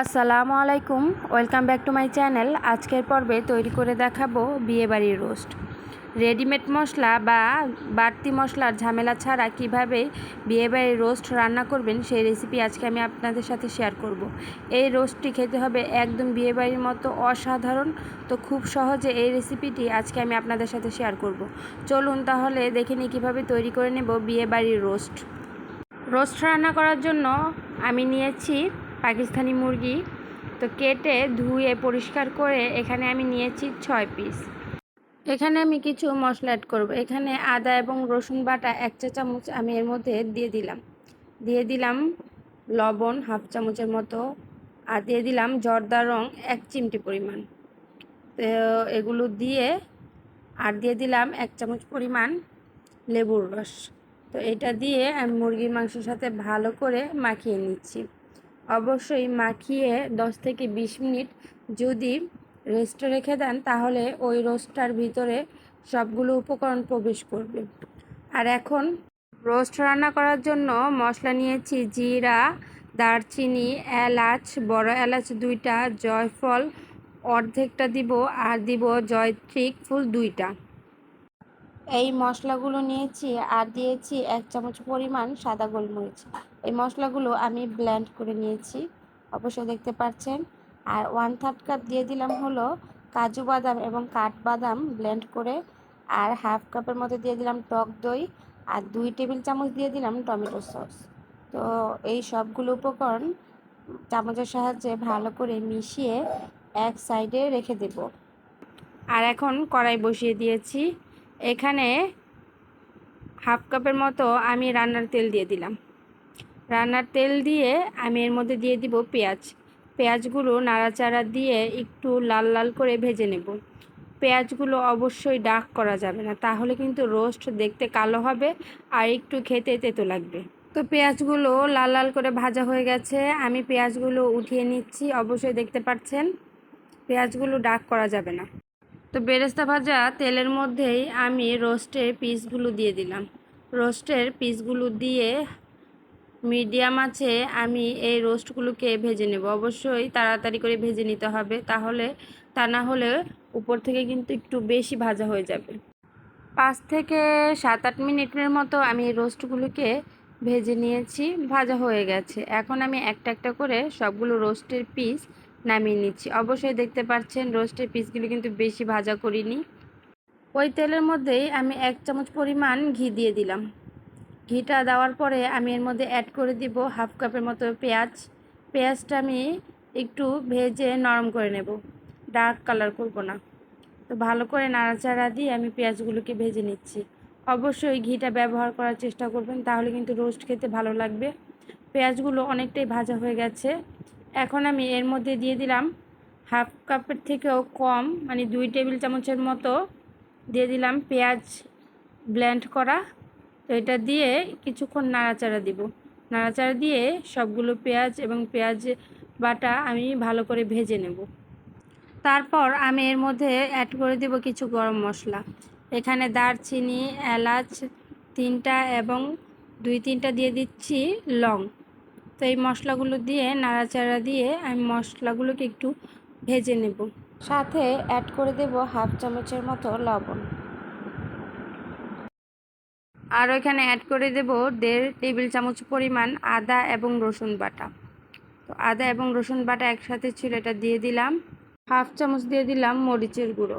আসসালামু আলাইকুম, welcome back to my channel আজকের পর্বে তৈরি করে দেখাবো বিয়েবাড়ির রোস্ট রেডিমেড মশলা বা বাড়তি মশলার ঝামেলা ছাড়া কীভাবে বিয়েবাড়ির রোস্ট রান্না করবেন সেই রেসিপি আজকে আমি আপনাদের সাথে শেয়ার করব। এই রোস্টটি খেতে হবে একদম বিয়েবাড়ির মতো অসাধারণ তো খুব সহজে এই রেসিপিটি আজকে আমি আপনাদের সাথে শেয়ার করব। চলুন তাহলে দেখে নিই কীভাবে তৈরি করে নেব বিয়েবাড়ির রোস্ট রোস্ট রান্না করার জন্য আমি নিয়েছি পাকিস্তানি মুরগি। তো কেটে ধুয়ে পরিষ্কার করে এখানে আমি নিয়েছি ছয় পিস এখানে আমি কিছু মশলা অ্যাড করব। এখানে আদা এবং রসুন বাটা এক চা চামচ আমি এর মধ্যে দিয়ে দিলাম। দিয়ে দিলাম লবণ হাফ চামচের মতো আর দিয়ে দিলাম জর্দা রং এক চিমটি পরিমাণ। তো এগুলো দিয়ে আর দিয়ে দিলাম এক চামচ পরিমাণ লেবুর রস। তো এটা দিয়ে আমি মুরগির মাংসের সাথে ভালো করে মাখিয়ে নিচ্ছি। অবশ্যই মাখিয়ে 10 থেকে 20 মিনিট যদি রেস্টে রেখে দেন, তাহলে ওই রোস্টটার ভিতরে সবগুলো উপকরণ প্রবেশ করবে। আর এখন রোস্ট রান্না করার জন্য মশলা নিয়েছি জিরা, দারচিনি, এলাচ, বড় এলাচ দুইটা, জয়ফল অর্ধেকটা দিব আর দিব জয়ত্রিক ফুল দুইটা। এই মশলাগুলো নিয়েছি আর দিয়েছি এক চামচ পরিমাণ সাদা গোলমরিচ। এই মশলাগুলো আমি ব্ল্যান্ড করে নিয়েছি। অবশ্যই দেখতে পাচ্ছেন আর ওয়ান থার্ড কাপ দিয়ে দিলাম হলো কাজু বাদাম এবং কাঠবাদাম ব্লেন্ড করে। আর হাফ কাপের মতো দিয়ে দিলাম টক দই। আর দুই টেবিল চামচ দিয়ে দিলাম টমেটো সস। তো এই সবগুলো উপকরণ চামচের সাহায্যে ভালো করে মিশিয়ে এক সাইডে রেখে দেব। আর এখন কড়াই বসিয়ে দিয়েছি। এখানে হাফ কাপের মতো আমি রান্নার তেল দিয়ে দিলাম। রান্নার তেল দিয়ে আমি এর মধ্যে দিয়ে দিব পেঁয়াজ। পেঁয়াজগুলো নাড়াচাড়া দিয়ে একটু লাল লাল করে ভেজে নেব। পেঁয়াজগুলো অবশ্যই ডাক করা যাবে না, তাহলে কিন্তু রোস্ট দেখতে কালো হবে আর একটু খেতে তেতো লাগবে। তো পেঁয়াজগুলো লাল লাল করে ভাজা হয়ে গেছে, আমি পেঁয়াজগুলো উঠিয়ে নিচ্ছি, অবশ্যই দেখতে পাচ্ছেন, পেঁয়াজগুলো ডাক করা যাবে না। তো বেরেস্তা ভাজা তেলের মধ্যেই আমি রোস্টের পিসগুলো দিয়ে দিলাম। রোস্টের পিসগুলো দিয়ে মিডিয়াম আছে, আমি এই রোস্টগুলোকে ভেজে নেব। অবশ্যই তাড়াতাড়ি করে ভেজে নিতে হবে, তাহলে তা না হলে উপর থেকে কিন্তু একটু বেশি ভাজা হয়ে যাবে। পাঁচ থেকে সাত আট মিনিটের মতো আমি এই রোস্টগুলোকে ভেজে নিয়েছি, ভাজা হয়ে গেছে। এখন আমি একটা একটা করে সবগুলো রোস্টের পিস নামিয়ে নিচ্ছি। অবশ্যই দেখতে পাচ্ছেন, রোস্টের পিসগুলো কিন্তু বেশি ভাজা করিনি। ওই তেলের মধ্যেই আমি এক চামচ পরিমাণ ঘি দিয়ে দিলাম। ঘিটা দেওয়ার পরে আমি এর মধ্যে অ্যাড করে দিব হাফ কাপের মতো পেঁয়াজ। পেঁয়াজটা আমি একটু ভেজে নরম করে নেব। ডার্ক কালার করব না। তো ভালো করে নাড়াচাড়া দিয়ে আমি পেঁয়াজগুলোকে ভেজে নিচ্ছি। অবশ্যই ঘিটা ব্যবহার করার চেষ্টা করবেন, তাহলে কিন্তু রোস্ট খেতে ভালো লাগবে। পেঁয়াজগুলো অনেকটাই ভাজা হয়ে গেছে। এখন আমি এর মধ্যে দিয়ে দিলাম হাফ কাপের থেকেও কম মানে দুই টেবিল চামচের মতো দিয়ে দিলাম পেঁয়াজ ব্লেন্ড করা। তো এটা দিয়ে কিছুক্ষণ নাড়াচাড়া দিব। নাড়াচাড়া দিয়ে সবগুলো পেঁয়াজ এবং পেঁয়াজ বাটা আমি ভালো করে ভেজে নেব। তারপর আমি এর মধ্যে অ্যাড করে দেব কিছু গরম মশলা। এখানে দারচিনি, এলাচ তিনটা এবং দুই তিনটা দিয়ে দিচ্ছি লং। তো এই মশলাগুলো দিয়ে নাড়াচাড়া দিয়ে আমি মশলাগুলোকে একটু ভেজে নেব। সাথে অ্যাড করে দেব হাফ চামচের মতো লবণ। আর ওইখানে অ্যাড করে দেব দেড় টেবিল চামচ পরিমাণ আদা এবং রসুন বাটা। তো আদা এবং রসুন বাটা একসাথে ছিল, এটা দিয়ে দিলাম। হাফ চামচ দিয়ে দিলাম মরিচের গুঁড়ো।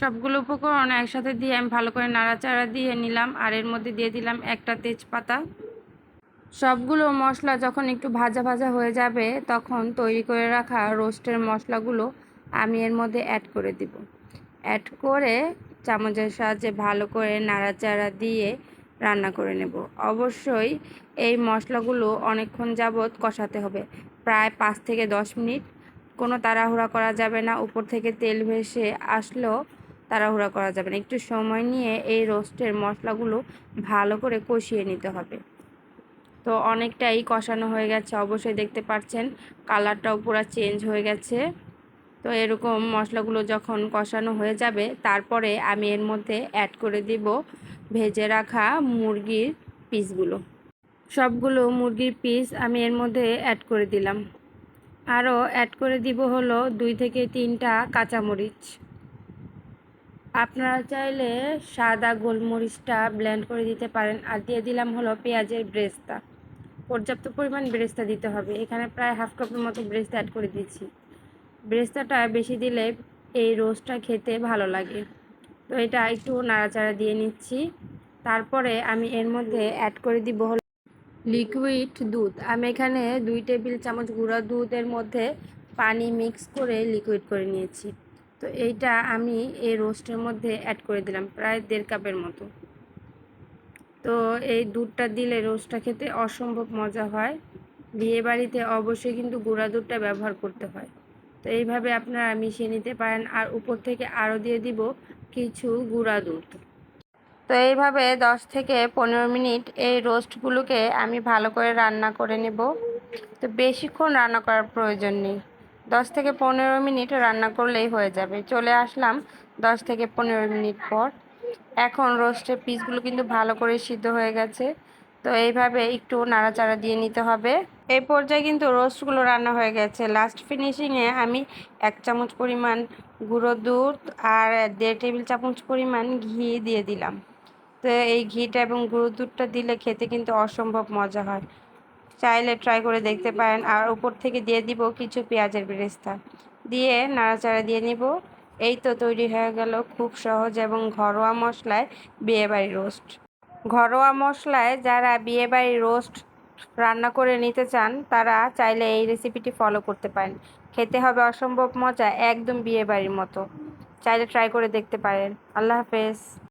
সবগুলো উপকরণ একসাথে দিয়ে আমি ভালো করে নাড়াচাড়া দিয়ে নিলাম, আর এর মধ্যে দিয়ে দিলাম একটা তেজপাতা। সবগুলো মশলা যখন একটু ভাজা ভাজা হয়ে যাবে, তখন তৈরি করে রাখা রোস্টের মশলাগুলো আমি এর মধ্যে অ্যাড করে দিব। অ্যাড করে চামচের সাহায্যে ভালো করে নাড়াচাড়া দিয়ে রান্না করে নেব। অবশ্যই এই মশলাগুলো অনেকক্ষণ যাবৎ কষাতে হবে। প্রায় পাঁচ থেকে দশ মিনিট। কোনো তাড়াহুড়া করা যাবে না। উপর থেকে তেল ভেসে আসলেও তাড়াহুড়া করা যাবে না। একটু সময় নিয়ে এই রোস্টের মশলাগুলো ভালো করে কষিয়ে নিতে হবে। তো অনেকটাই কষানো হয়ে গেছে। অবশ্যই দেখতে পাচ্ছেন কালারটাও পুরো চেঞ্জ হয়ে গেছে। তো এরকম মশলাগুলো যখন কষানো হয়ে যাবে, তারপরে আমি এর মধ্যে অ্যাড করে দিব ভেজে রাখা মুরগির পিসগুলো সবগুলো মুরগির পিস আমি এর মধ্যে অ্যাড করে দিলাম। আরও অ্যাড করে দিব হলো দুই থেকে তিনটা কাঁচামরিচ। আপনারা চাইলে সাদা গোলমরিচটা ব্লেন্ড করে দিতে পারেন। আর দিয়ে দিলাম হলো পেঁয়াজের ব্রেস্তা। পর্যাপ্ত পরিমাণ ব্রেস্তা দিতে হবে। এখানে প্রায় হাফ কাপের মতো ব্রেস্তা অ্যাড করে দিচ্ছি ব্রেস্তাটা বেশি দিলে এই রোস্টটা খেতে ভালো লাগে। তো এটা একটু নাড়াচাড়া দিয়ে নিচ্ছি। তারপরে আমি এর মধ্যে অ্যাড করে দিব হলো লিকুইড দুধ। আমি এখানে দুই টেবিল চামচ গুঁড়া দুধের মধ্যে পানি মিক্স করে লিকুইড করে নিয়েছি। তো এইটা আমি এই রোস্টের মধ্যে অ্যাড করে দিলাম, প্রায় দেড় কাপের মতো। তো এই দুধটা দিলে রোস্টটা খেতে অসম্ভব মজা হয়। বিয়ে বাড়িতে অবশ্যই কিন্তু গুঁড়া দুধটা ব্যবহার করতে হয়। তো এইভাবে আপনারা মিশিয়ে নিতে পারেন। আর উপর থেকে আরও দিয়ে দিব কিছু গুঁড়া দুধ। তো এইভাবে 10 থেকে পনেরো মিনিট এই রোস্টগুলোকে আমি ভালো করে রান্না করে নেব। তো বেশিক্ষণ রান্না করার প্রয়োজন নেই। দশ থেকে পনেরো মিনিট রান্না করলেই হয়ে যাবে। চলে আসলাম দশ থেকে পনেরো মিনিট পর। এখন রোস্টের পিসগুলো কিন্তু ভালো করে সিদ্ধ হয়ে গেছে। তো এইভাবে একটু নাড়াচাড়া দিয়ে নিতে হবে। এই পর্যায়ে কিন্তু রোস্টগুলো রান্না হয়ে গেছে। লাস্ট ফিনিশিংয়ে আমি এক চামচ পরিমাণ গুঁড়ো দুধ আর দেড় টেবিল চামচ পরিমাণ ঘি দিয়ে দিলাম। তো এই ঘিটা এবং গুঁড়ো দুধটা দিলে খেতে কিন্তু অসম্ভব মজা হয়। চাইলে ট্রাই করে দেখতে পারেন। আর উপর থেকে দিয়ে দিব কিছু পেঁয়াজের বেরেস্তা। দিয়ে নাড়াচাড়া দিয়ে নিব। এই তো তৈরি হয়ে গেল খুব সহজ এবং ঘরোয়া মশলায় বিয়েবাড়ি রোস্ট। ঘরোয়া মশলায় যারা বিয়েবাড়ি রোস্ট রান্না করে নিতে চান, তারা চাইলে এই রেসিপিটি ফলো করতে পারেন। খেতে হবে অসম্ভব মজা, একদম বিয়ে বাড়ির মতো। চাইলে ট্রাই করে দেখতে পারেন। আল্লাহ হাফেজ।